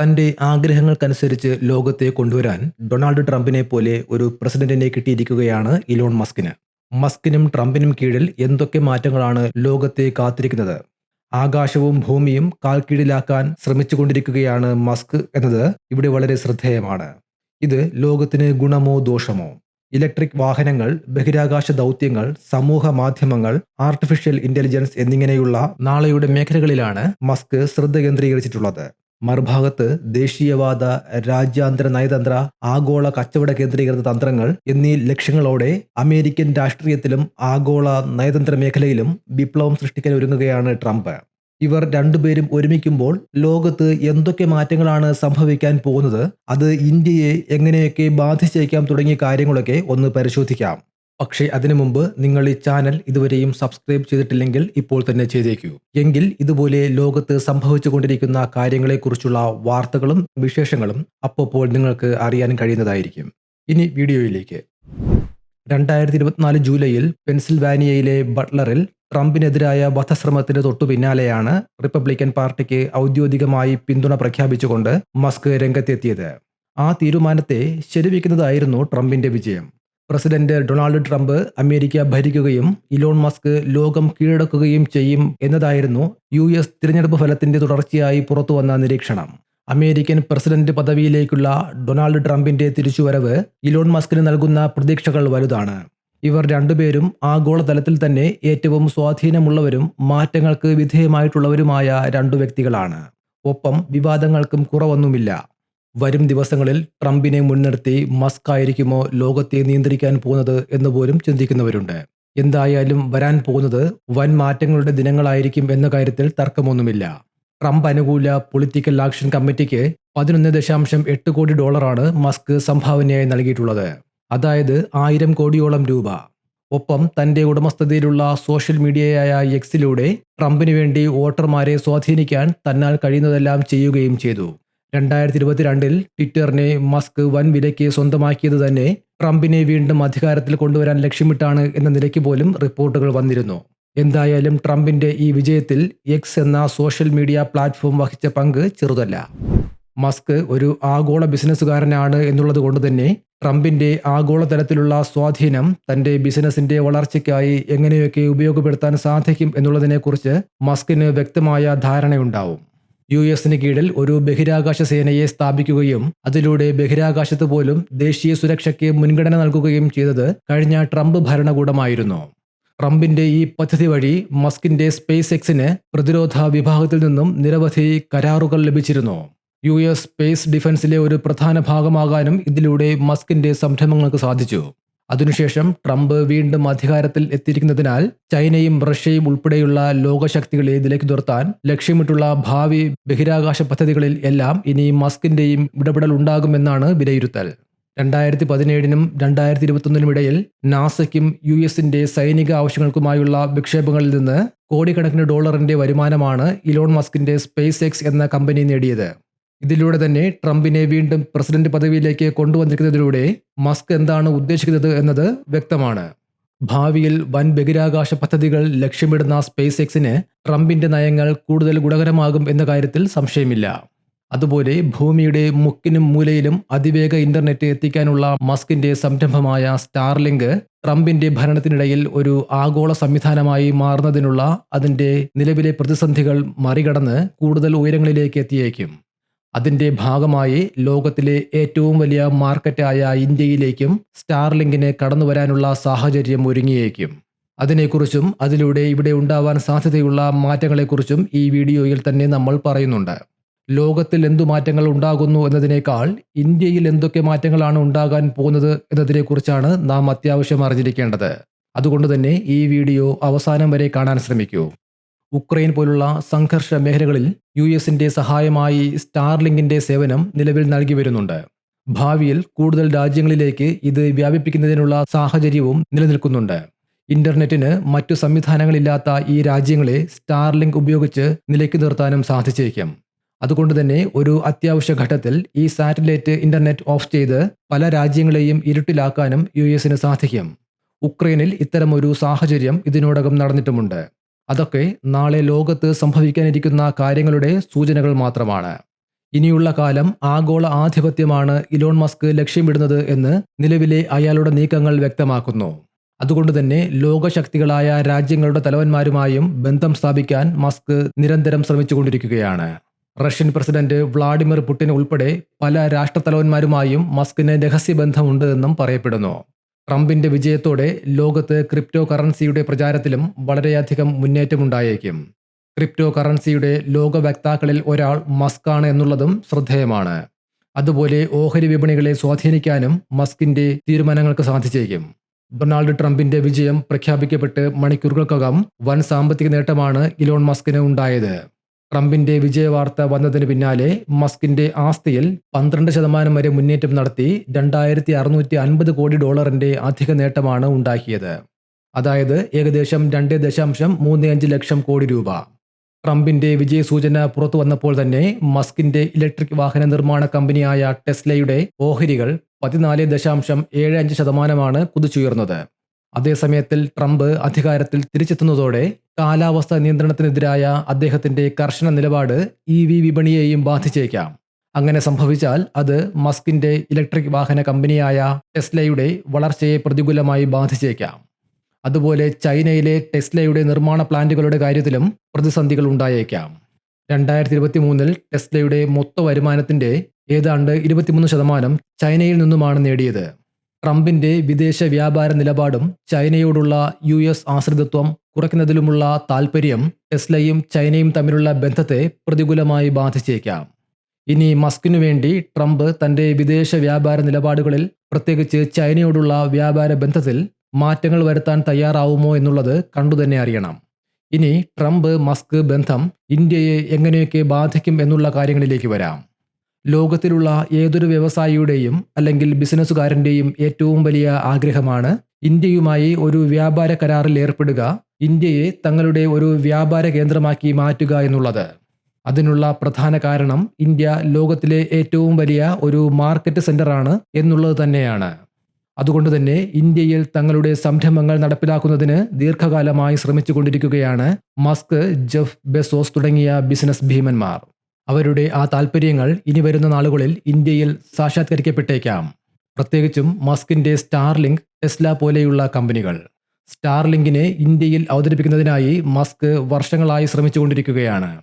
തന്റെ ആഗ്രഹങ്ങൾക്കനുസരിച്ച് ലോകത്തെ കൊണ്ടുവരാൻ ഡൊണാൾഡ് ട്രംപിനെ പോലെ ഒരു പ്രസിഡന്റിനെ കിട്ടിയിരിക്കുകയാണ് ഇലോൺ മസ്കിന്. മസ്കിനും ട്രംപിനും കീഴിൽ എന്തൊക്കെ മാറ്റങ്ങളാണ് ലോകത്തെ കാത്തിരിക്കുന്നത്? ആകാശവും ഭൂമിയും കാൽക്കീഴിലാക്കാൻ ശ്രമിച്ചുകൊണ്ടിരിക്കുകയാണ് മസ്ക് എന്നത് ഇവിടെ വളരെ ശ്രദ്ധേയമാണ്. ഇത് ലോകത്തിന് ഗുണമോ ദോഷമോ? ഇലക്ട്രിക് വാഹനങ്ങൾ ബഹിരാകാശ ദൗത്യങ്ങൾ സമൂഹ മാധ്യമങ്ങൾ ആർട്ടിഫിഷ്യൽ ഇന്റലിജൻസ് എന്നിങ്ങനെയുള്ള നാളെയുടെ മേഖലകളിലാണ് മസ്ക് ശ്രദ്ധ കേന്ദ്രീകരിച്ചിട്ടുള്ളത്. മറുഭാഗത്ത് ദേശീയവാദ രാജ്യാന്തര നയതന്ത്ര ആഗോള കച്ചവട കേന്ദ്രീകൃത തന്ത്രങ്ങൾ എന്നീ ലക്ഷ്യങ്ങളോടെ അമേരിക്കൻ രാഷ്ട്രീയത്തിലും ആഗോള നയതന്ത്ര മേഖലയിലും വിപ്ലവം സൃഷ്ടിക്കാൻ ഒരുങ്ങുകയാണ് ട്രംപ്. ഇവർ രണ്ടുപേരും ഒരുമിക്കുമ്പോൾ ലോകത്ത് എന്തൊക്കെ മാറ്റങ്ങളാണ് സംഭവിക്കാൻ പോകുന്നത് അത് ഇന്ത്യയെ എങ്ങനെയൊക്കെ ബാധിച്ചേക്കാം തുടങ്ങിയ കാര്യങ്ങളൊക്കെ ഒന്ന് പരിശോധിക്കാം. പക്ഷേ അതിനു മുമ്പ് നിങ്ങൾ ഈ ചാനൽ ഇതുവരെയും സബ്സ്ക്രൈബ് ചെയ്തിട്ടില്ലെങ്കിൽ ഇപ്പോൾ തന്നെ ചെയ്തേക്കൂ. എങ്കിൽ ഇതുപോലെ ലോകത്ത് സംഭവിച്ചുകൊണ്ടിരിക്കുന്ന കാര്യങ്ങളെക്കുറിച്ചുള്ള വാർത്തകളും വിശേഷങ്ങളും അപ്പോൾ നിങ്ങൾക്ക് അറിയാൻ കഴിയുന്നതായിരിക്കും. ഇനി വീഡിയോയിലേക്ക്. രണ്ടായിരത്തി ഇരുപത്തിനാല് ജൂലൈയിൽ പെൻസിൽവാനിയയിലെ ബട്ട്ലറിൽ ട്രംപിനെതിരായ വധശ്രമത്തിന് തൊട്ടു പിന്നാലെയാണ് റിപ്പബ്ലിക്കൻ പാർട്ടിക്ക് ഔദ്യോഗികമായി പിന്തുണ പ്രഖ്യാപിച്ചുകൊണ്ട് മസ്ക് രംഗത്തെത്തിയത്. ആ തീരുമാനത്തെ ശരിവെക്കുന്നതായിരുന്നു ട്രംപിന്റെ വിജയം. പ്രസിഡന്റ് ഡൊണാൾഡ് ട്രംപ് അമേരിക്ക ഭരിക്കുകയും ഇലോൺ മസ്ക് ലോകം കീഴടക്കുകയും ചെയ്യും എന്നതായിരുന്നു യു എസ് തിരഞ്ഞെടുപ്പ് ഫലത്തിന്റെ തുടർച്ചയായി പുറത്തുവന്ന നിരീക്ഷണം. അമേരിക്കൻ പ്രസിഡന്റ് പദവിയിലേക്കുള്ള ഡൊണാൾഡ് ട്രംപിന്റെ തിരിച്ചുവരവ് ഇലോൺ മസ്കിന് നൽകുന്ന പ്രതീക്ഷകൾ വലുതാണ്. ഇവർ രണ്ടുപേരും ആഗോളതലത്തിൽ തന്നെ ഏറ്റവും സ്വാധീനമുള്ളവരും മാറ്റങ്ങൾക്ക് വിധേയമായിട്ടുള്ളവരുമായ രണ്ടു വ്യക്തികളാണ്. ഒപ്പം വിവാദങ്ങൾക്കും കുറവൊന്നുമില്ല. വരും ദിവസങ്ങളിൽ ട്രംപിനെ മുൻനിർത്തി മസ്ക് ആയിരിക്കുമോ ലോകത്തെ നിയന്ത്രിക്കാൻ പോകുന്നത് എന്ന് പോലും ചിന്തിക്കുന്നവരുണ്ട്. എന്തായാലും വരാൻ പോകുന്നത് വൻ മാറ്റങ്ങളുടെ ദിനങ്ങളായിരിക്കും എന്ന കാര്യത്തിൽ തർക്കമൊന്നുമില്ല. ട്രംപ് അനുകൂല പൊളിറ്റിക്കൽ ആക്ഷൻ കമ്മിറ്റിക്ക് പതിനൊന്ന് ദശാംശം എട്ട് കോടി ഡോളറാണ് മസ്ക് സംഭാവനയായി നൽകിയിട്ടുള്ളത്. അതായത് ആയിരം കോടിയോളം രൂപ. ഒപ്പം തന്റെ ഉടമസ്ഥതയിലുള്ള സോഷ്യൽ മീഡിയയായ എക്സിലൂടെ ട്രംപിന് വേണ്ടി വോട്ടർമാരെ സ്വാധീനിക്കാൻ തന്നാൽ കഴിയുന്നതെല്ലാം ചെയ്യുകയും ചെയ്തു. രണ്ടായിരത്തി ഇരുപത്തിരണ്ടിൽ ട്വിറ്ററിനെ മസ്ക് വൻ വിലയ്ക്ക് സ്വന്തമാക്കിയത് തന്നെ ട്രംപിനെ വീണ്ടും അധികാരത്തിൽ കൊണ്ടുവരാൻ ലക്ഷ്യമിട്ടാണ് എന്ന നിലയ്ക്ക് പോലും റിപ്പോർട്ടുകൾ വന്നിരുന്നു. എന്തായാലും ട്രംപിന്റെ ഈ വിജയത്തിൽ എക്സ് എന്ന സോഷ്യൽ മീഡിയ പ്ലാറ്റ്ഫോം വഹിച്ച പങ്ക് ചെറുതല്ല. മസ്ക് ഒരു ആഗോള ബിസിനസ്സുകാരനാണ് എന്നുള്ളത് കൊണ്ട് തന്നെ ട്രംപിന്റെ ആഗോളതലത്തിലുള്ള സ്വാധീനം തന്റെ ബിസിനസിന്റെ വളർച്ചയ്ക്കായി എങ്ങനെയൊക്കെ ഉപയോഗപ്പെടുത്താൻ സാധിക്കും എന്നുള്ളതിനെക്കുറിച്ച് മസ്കിന് വ്യക്തമായ ധാരണയുണ്ടാവും. യു എസിന് കീഴിൽ ഒരു ബഹിരാകാശ സേനയെ സ്ഥാപിക്കുകയും അതിലൂടെ ബഹിരാകാശത്ത് പോലും ദേശീയ സുരക്ഷയ്ക്ക് മുൻഗണന നൽകുകയും ചെയ്തത് കഴിഞ്ഞ ട്രംപ് ഭരണകൂടമായിരുന്നു. ട്രംപിന്റെ ഈ പദ്ധതി വഴി മസ്കിന്റെ സ്പേസ് എക്സിന് പ്രതിരോധ വിഭാഗത്തിൽ നിന്നും നിരവധി കരാറുകൾ ലഭിച്ചിരുന്നു. യു എസ് സ്പേസ് ഡിഫൻസിലെ ഒരു പ്രധാന ഭാഗമാകാനും ഇതിലൂടെ മസ്കിന്റെ സംരംഭങ്ങൾക്ക് സാധിച്ചു. അതിനുശേഷം ട്രംപ് വീണ്ടും അധികാരത്തിൽ എത്തിയിരിക്കുന്നതിനാൽ ചൈനയും റഷ്യയും ഉൾപ്പെടെയുള്ള ലോകശക്തികളെ ഇതിലേക്ക് തുരത്താൻ ലക്ഷ്യമിട്ടുള്ള ഭാവി ബഹിരാകാശ പദ്ധതികളിൽ എല്ലാം ഇനി മസ്കിന്റെയും ഇടപെടൽ ഉണ്ടാകുമെന്നാണ് വിലയിരുത്തൽ. രണ്ടായിരത്തി പതിനേഴിനും രണ്ടായിരത്തി ഇരുപത്തൊന്നിനും ഇടയിൽ നാസയ്ക്കും യു എസിന്റെ സൈനിക ആവശ്യങ്ങൾക്കുമായുള്ള വിക്ഷേപങ്ങളിൽ നിന്ന് കോടിക്കണക്കിന് ഡോളറിന്റെ വരുമാനമാണ് ഇലോൺ മസ്കിന്റെ സ്പേസ് എക്സ് എന്ന കമ്പനി നേടിയത്. ഇതിലൂടെ തന്നെ ട്രംപിനെ വീണ്ടും പ്രസിഡന്റ് പദവിയിലേക്ക് കൊണ്ടുവന്നിരിക്കുന്നതിലൂടെ മസ്ക് എന്താണ് ഉദ്ദേശിക്കുന്നത് എന്നത് വ്യക്തമാണ്. ഭാവിയിൽ വൻ ബഹിരാകാശ പദ്ധതികൾ ലക്ഷ്യമിടുന്ന സ്പേസ് എക്സിന് ട്രംപിന്റെ നയങ്ങൾ കൂടുതൽ ഗുണകരമാകും എന്ന കാര്യത്തിൽ സംശയമില്ല. അതുപോലെ ഭൂമിയുടെ മുക്കിനും മൂലയിലും അതിവേഗ ഇന്റർനെറ്റ് എത്തിക്കാനുള്ള മസ്കിന്റെ സംരംഭമായ സ്റ്റാർലിങ്ക് ട്രംപിന്റെ ഭരണത്തിനിടയിൽ ഒരു ആഗോള സംവിധാനമായി മാറുന്നതിനുള്ള അതിന്റെ നിലവിലെ പ്രതിസന്ധികൾ മറികടന്ന് കൂടുതൽ ഉയരങ്ങളിലേക്ക് എത്തിയേക്കും. അതിന്റെ ഭാഗമായി ലോകത്തിലെ ഏറ്റവും വലിയ മാർക്കറ്റായ ഇന്ത്യയിലേക്കും സ്റ്റാർലിങ്കിന് കടന്നു വരാനുള്ള സാഹചര്യം ഒരുങ്ങിയേക്കും. അതിനെക്കുറിച്ചും അതിലൂടെ ഇവിടെ ഉണ്ടാവാൻ സാധ്യതയുള്ള മാറ്റങ്ങളെക്കുറിച്ചും ഈ വീഡിയോയിൽ തന്നെ നമ്മൾ പറയുന്നുണ്ട്. ലോകത്തിൽ എന്തു മാറ്റങ്ങൾ ഉണ്ടാകുന്നു എന്നതിനേക്കാൾ ഇന്ത്യയിൽ എന്തൊക്കെ മാറ്റങ്ങളാണ് ഉണ്ടാകാൻ പോകുന്നത് എന്നതിനെക്കുറിച്ചാണ് നാം അത്യാവശ്യം അറിഞ്ഞിരിക്കേണ്ടത്. അതുകൊണ്ട് തന്നെ ഈ വീഡിയോ അവസാനം വരെ കാണാൻ ശ്രമിക്കൂ. ഉക്രൈൻ പോലുള്ള സംഘർഷ മേഖലകളിൽ യു എസിന്റെ സഹായമായി സ്റ്റാർലിങ്കിന്റെ സേവനം നിലവിൽ നൽകി വരുന്നുണ്ട്. ഭാവിയിൽ കൂടുതൽ രാജ്യങ്ങളിലേക്ക് ഇത് വ്യാപിപ്പിക്കുന്നതിനുള്ള സാഹചര്യവും നിലനിൽക്കുന്നുണ്ട്. ഇന്റർനെറ്റിന് മറ്റു സംവിധാനങ്ങളില്ലാത്ത ഈ രാജ്യങ്ങളെ സ്റ്റാർലിങ്ക് ഉപയോഗിച്ച് നിലയ്ക്ക് നിർത്താനും സാധിച്ചേക്കും. അതുകൊണ്ട് തന്നെ ഒരു അത്യാവശ്യ ഘട്ടത്തിൽ ഈ സാറ്റലൈറ്റ് ഇന്റർനെറ്റ് ഓഫ് ചെയ്ത് പല രാജ്യങ്ങളെയും ഇരുട്ടിലാക്കാനും യു എസിന് സാധിക്കും. ഉക്രൈനിൽ ഇത്തരമൊരു സാഹചര്യം ഇതിനോടകം നടന്നിട്ടുമുണ്ട്. അതൊക്കെ നാളെ ലോകത്ത് സംഭവിക്കാനിരിക്കുന്ന കാര്യങ്ങളുടെ സൂചനകൾ മാത്രമാണ്. ഇനിയുള്ള കാലം ആഗോള ആധിപത്യമാണ് ഇലോൺ മസ്ക് ലക്ഷ്യമിടുന്നത് എന്ന് നിലവിലെ അയാളുടെ നീക്കങ്ങൾ വ്യക്തമാക്കുന്നു. അതുകൊണ്ട് തന്നെ ലോകശക്തികളായ രാജ്യങ്ങളുടെ തലവന്മാരുമായും ബന്ധം സ്ഥാപിക്കാൻ മസ്ക് നിരന്തരം ശ്രമിച്ചുകൊണ്ടിരിക്കുകയാണ്. റഷ്യൻ പ്രസിഡന്റ് വ്ളാഡിമിർ പുടിൻ ഉൾപ്പെടെ പല രാഷ്ട്രത്തലവന്മാരുമായും മസ്കിന് രഹസ്യബന്ധമുണ്ട് എന്നും പറയപ്പെടുന്നു. ട്രംപിന്റെ വിജയത്തോടെ ലോകത്ത് ക്രിപ്റ്റോ കറൻസിയുടെ പ്രചാരത്തിലും വളരെയധികം മുന്നേറ്റമുണ്ടായേക്കും. ക്രിപ്റ്റോ കറൻസിയുടെ ലോക വക്താക്കളിൽ ഒരാൾ മസ്കാണ് എന്നുള്ളതും ശ്രദ്ധേയമാണ്. അതുപോലെ ഓഹരി വിപണികളെ സ്വാധീനിക്കാനും മസ്കിന്റെ തീരുമാനങ്ങൾക്ക് സാധിച്ചേക്കും. ഡൊണാൾഡ് ട്രംപിന്റെ വിജയം പ്രഖ്യാപിക്കപ്പെട്ട് മണിക്കൂറുകൾക്കകം വൻ സാമ്പത്തിക നേട്ടമാണ് ഇലോൺ മസ്കിന് ഉണ്ടായത്. ട്രംപിന്റെ വിജയവാർത്ത വന്നതിന് പിന്നാലെ മസ്കിന്റെ ആസ്തിയിൽ പന്ത്രണ്ട് ശതമാനം വരെ മുന്നേറ്റം നടത്തി രണ്ടായിരത്തി അറുന്നൂറ്റി അൻപത് കോടി ഡോളറിന്റെ അധിക നേട്ടമാണ് ഉണ്ടാക്കിയത്. അതായത് ഏകദേശം രണ്ട് ദശാംശം മൂന്ന് അഞ്ച് ലക്ഷം കോടി രൂപ. ട്രംപിന്റെ വിജയസൂചന പുറത്തു വന്നപ്പോൾ തന്നെ മസ്കിന്റെ ഇലക്ട്രിക് വാഹന നിർമ്മാണ കമ്പനിയായ ടെസ്ലയുടെ ഓഹരികൾ പതിനാല് ദശാംശം ഏഴ് അഞ്ച് ശതമാനമാണ് കുതിച്ചുയർന്നത്. അതേസമയത്തിൽ ട്രംപ് അധികാരത്തിൽ തിരിച്ചെത്തുന്നതോടെ കാലാവസ്ഥ നിയന്ത്രണത്തിനെതിരായ അദ്ദേഹത്തിന്റെ കർശന നിലപാട് ഇ വി വിപണിയെയും ബാധിച്ചേക്കാം. അങ്ങനെ സംഭവിച്ചാൽ അത് മസ്കിന്റെ ഇലക്ട്രിക് വാഹന കമ്പനിയായ ടെസ്ലയുടെ വളർച്ചയെ പ്രതികൂലമായി ബാധിച്ചേക്കാം. അതുപോലെ ചൈനയിലെ ടെസ്ലയുടെ നിർമ്മാണ പ്ലാന്റുകളുടെ കാര്യത്തിലും പ്രതിസന്ധികൾ ഉണ്ടായേക്കാം. രണ്ടായിരത്തി ഇരുപത്തി മൂന്നിൽ ടെസ്ലയുടെ മൊത്ത വരുമാനത്തിന്റെ ഏതാണ്ട് ഇരുപത്തിമൂന്ന് ശതമാനം ചൈനയിൽ നിന്നുമാണ് നേടിയത്. ട്രംപിന്റെ വിദേശ വ്യാപാര നിലപാടും ചൈനയോടുള്ള യു എസ് ആശ്രിതത്വം കുറയ്ക്കുന്നതിലുമുള്ള താൽപ്പര്യം ടെസ്ലയും ചൈനയും തമ്മിലുള്ള ബന്ധത്തെ പ്രതികൂലമായി ബാധിച്ചേക്കാം. ഇനി മസ്കിനു വേണ്ടി ട്രംപ് തന്റെ വിദേശ വ്യാപാര നിലപാടുകളിൽ പ്രത്യേകിച്ച് ചൈനയോടുള്ള വ്യാപാര ബന്ധത്തിൽ മാറ്റങ്ങൾ വരുത്താൻ തയ്യാറാവുമോ എന്നുള്ളത് കണ്ടുതന്നെ അറിയണം. ഇനി ട്രംപ് മസ്ക് ബന്ധം ഇന്ത്യയെ എങ്ങനെയൊക്കെ ബാധിക്കും എന്നുള്ള കാര്യങ്ങളിലേക്ക് വരാം. ലോകത്തിലുള്ള ഏതൊരു വ്യവസായിയുടെയും അല്ലെങ്കിൽ ബിസിനസ്സുകാരന്റെയും ഏറ്റവും വലിയ ആഗ്രഹമാണ് ഇന്ത്യയുമായി ഒരു വ്യാപാര കരാറിൽ ഏർപ്പെടുക ഇന്ത്യയെ തങ്ങളുടെ ഒരു വ്യാപാര കേന്ദ്രമാക്കി മാറ്റുക എന്നുള്ളത്. അതിനുള്ള പ്രധാന കാരണം ഇന്ത്യ ലോകത്തിലെ ഏറ്റവും വലിയ ഒരു മാർക്കറ്റ് സെന്ററാണ് എന്നുള്ളത് തന്നെയാണ്. അതുകൊണ്ട് തന്നെ ഇന്ത്യയിൽ തങ്ങളുടെ സംരംഭങ്ങൾ നടപ്പിലാക്കുന്നതിന് ദീർഘകാലമായി ശ്രമിച്ചുകൊണ്ടിരിക്കുകയാണ് മസ്ക് ജെഫ് ബെസോസ് തുടങ്ങിയ ബിസിനസ് ഭീമന്മാർ. അവരുടെ ആ താൽപ്പര്യങ്ങൾ ഇനി വരുന്ന നാളുകളിൽ ഇന്ത്യയിൽ സാക്ഷാത്കരിക്കപ്പെട്ടേക്കാം. പ്രത്യേകിച്ചും മസ്കിന്റെ സ്റ്റാർലിങ്ക് ടെസ്ല പോലെയുള്ള കമ്പനികൾ. സ്റ്റാർലിങ്കിനെ ഇന്ത്യയിൽ അവതരിപ്പിക്കുന്നതിനായി മസ്ക് വർഷങ്ങളായി ശ്രമിച്ചുകൊണ്ടിരിക്കുകയാണ്.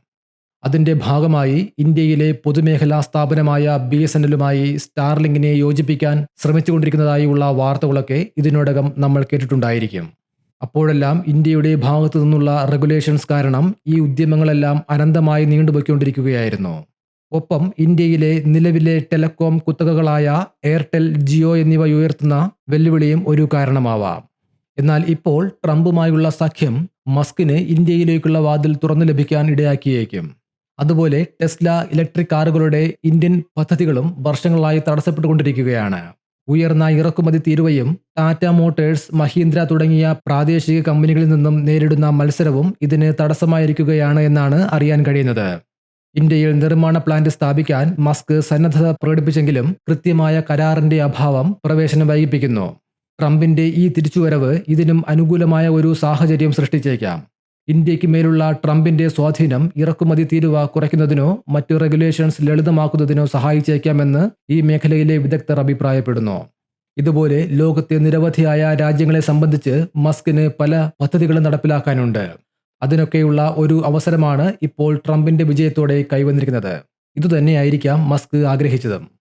അതിന്റെ ഭാഗമായി ഇന്ത്യയിലെ പൊതുമേഖലാ സ്ഥാപനമായ ബി എസ് എല്ലുമായി സ്റ്റാർലിങ്കിനെ യോജിപ്പിക്കാൻ ശ്രമിച്ചുകൊണ്ടിരിക്കുന്നതായുള്ള വാർത്തകളൊക്കെ ഇതിനോടകം നമ്മൾ കേട്ടിട്ടുണ്ടായിരിക്കും. അപ്പോഴെല്ലാം ഇന്ത്യയുടെ ഭാഗത്തു നിന്നുള്ള റെഗുലേഷൻസ് കാരണം ഈ ഉദ്യമങ്ങളെല്ലാം അനന്തമായി നീണ്ടുപോയിക്കൊണ്ടിരിക്കുകയായിരുന്നു. ഒപ്പം ഇന്ത്യയിലെ നിലവിലെ ടെലകോം കുത്തകകളായ എയർടെൽ ജിയോ എന്നിവ ഉയർത്തുന്ന വെല്ലുവിളിയും ഒരു കാരണമാവാം. എന്നാൽ ഇപ്പോൾ ട്രംപുമായുള്ള സഖ്യം മസ്കിന് ഇന്ത്യയിലേക്കുള്ള വാതിൽ തുറന്നു ലഭിക്കാൻ ഇടയാക്കിയേക്കും. അതുപോലെ ടെസ്ല ഇലക്ട്രിക് കാറുകളുടെ ഇന്ത്യൻ പദ്ധതികളും വർഷങ്ങളായി തടസ്സപ്പെട്ടുകൊണ്ടിരിക്കുകയാണ്. ഉയർന്ന ഇറക്കുമതി തീരുവയും ടാറ്റ മോട്ടേഴ്സ് മഹീന്ദ്ര തുടങ്ങിയ പ്രാദേശിക കമ്പനികളിൽ നിന്നും നേരിടുന്ന മത്സരവും ഇതിന് തടസ്സമായിരിക്കുകയാണ് എന്നാണ് അറിയാൻ കഴിയുന്നത്. ഇന്ത്യയിൽ നിർമ്മാണ പ്ലാന്റ് സ്ഥാപിക്കാൻ മസ്ക് സന്നദ്ധത പ്രകടിപ്പിച്ചെങ്കിലും കൃത്യമായ കരാറിന്റെ അഭാവം പ്രവേശനം വൈകിപ്പിക്കുന്നു. ട്രംപിന്റെ ഈ തിരിച്ചുവരവ് ഇതിനും അനുകൂലമായ ഒരു സാഹചര്യം സൃഷ്ടിച്ചേക്കാം. ഇന്ത്യയ്ക്ക് മേലുള്ള ട്രംപിന്റെ സ്വാധീനം ഇറക്കുമതി തീരുവ കുറയ്ക്കുന്നതിനോ മറ്റു റെഗുലേഷൻസ് ലളിതമാക്കുന്നതിനോ സഹായിച്ചേക്കാമെന്ന് ഈ മേഖലയിലെ വിദഗ്ധർ അഭിപ്രായപ്പെടുന്നു. ഇതുപോലെ ലോകത്തെ നിരവധിയായ രാജ്യങ്ങളെ സംബന്ധിച്ച് മസ്കിന് പല പദ്ധതികളും നടപ്പിലാക്കാനുണ്ട്. അതിനൊക്കെയുള്ള ഒരു അവസരമാണ് ഇപ്പോൾ ട്രംപിന്റെ വിജയത്തോടെ കൈവന്നിരിക്കുന്നത്. ഇതുതന്നെയായിരിക്കാം മസ്ക് ആഗ്രഹിച്ചതും.